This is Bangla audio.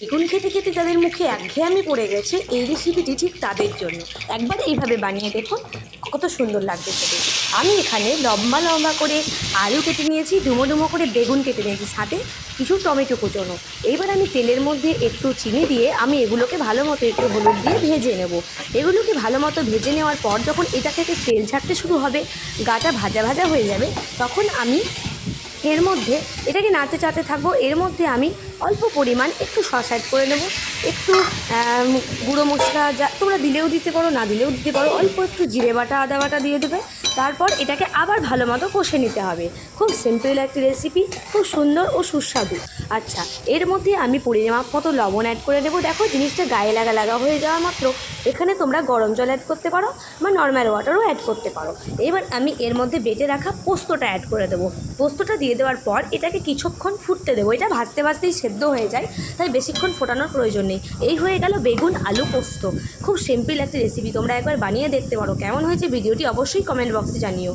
বেগুন খেতে খেতে তাদের মুখে একঘেয়েমি পড়ে গেছে এই রেসিপিটি ঠিক তাদের জন্য। একবার এইভাবে বানিয়ে দেখুন, কত সুন্দর লাগবে খেতে। আমি এখানে লম্বা লম্বা করে আলু কেটে নিয়েছি, ডুমো ডুমো করে বেগুন কেটে নিয়েছি সাথে কিছু টমেটো কুচোনো। এইবার আমি তেলের মধ্যে একটু চিনি দিয়ে আমি এগুলোকে ভালো মতো একটু হলুদ দিয়ে ভেজে নেব। এগুলোকে ভালো মতো ভেজে নেওয়ার পর যখন এটা থেকে তেল ছাড়তে শুরু হবে, গাটা ভাজা ভাজা হয়ে যাবে, তখন আমি এর মধ্যে এটাকে নাড়তে চাড়তে থাকব। এর মধ্যে আমি অল্প পরিমাণ একটু সস অ্যাড করে নেব। একটু গুঁড়ো মশলা যা তোমরা দিলেও দিতে পারো, না দিলেও দিতে পারো। অল্প একটু জিরে বাটা, আদা বাটা দিয়ে দেবে। তারপর এটাকে আবার ভালো মতো কষে নিতে হবে। খুব সিম্পল একটি রেসিপি খুব সুন্দর ও সুস্বাদু। আচ্ছা এর মধ্যে আমি পরিমাপ মতো লবণ অ্যাড করে দেবো। দেখো, জিনিসটা গায়ে লাগা লাগা হয়ে যাওয়া মাত্র। এখানে তোমরা গরম জল অ্যাড করতে পারো বা নর্মাল ওয়াটারও অ্যাড করতে পারো। এবার আমি এর মধ্যে বেটে রাখা পোস্তটা অ্যাড করে দেবো। পোস্তটা দিয়ে দেওয়ার পর এটাকে কিছুক্ষণ ফুটতে দেবো। এটা ভাজতে ভাজতেই সেদ্ধ হয়ে যায়, তাই বেশিক্ষণ ফোটানোর প্রয়োজন নেই। এই হয়ে গেল বেগুন, আলু, পোস্ত। খুব সিম্পল একটা রেসিপি তোমরা একবার বানিয়ে দেখতে পারো। কেমন হয়েছে ভিডিওটি অবশ্যই কমেন্ট বক্সে জানিও।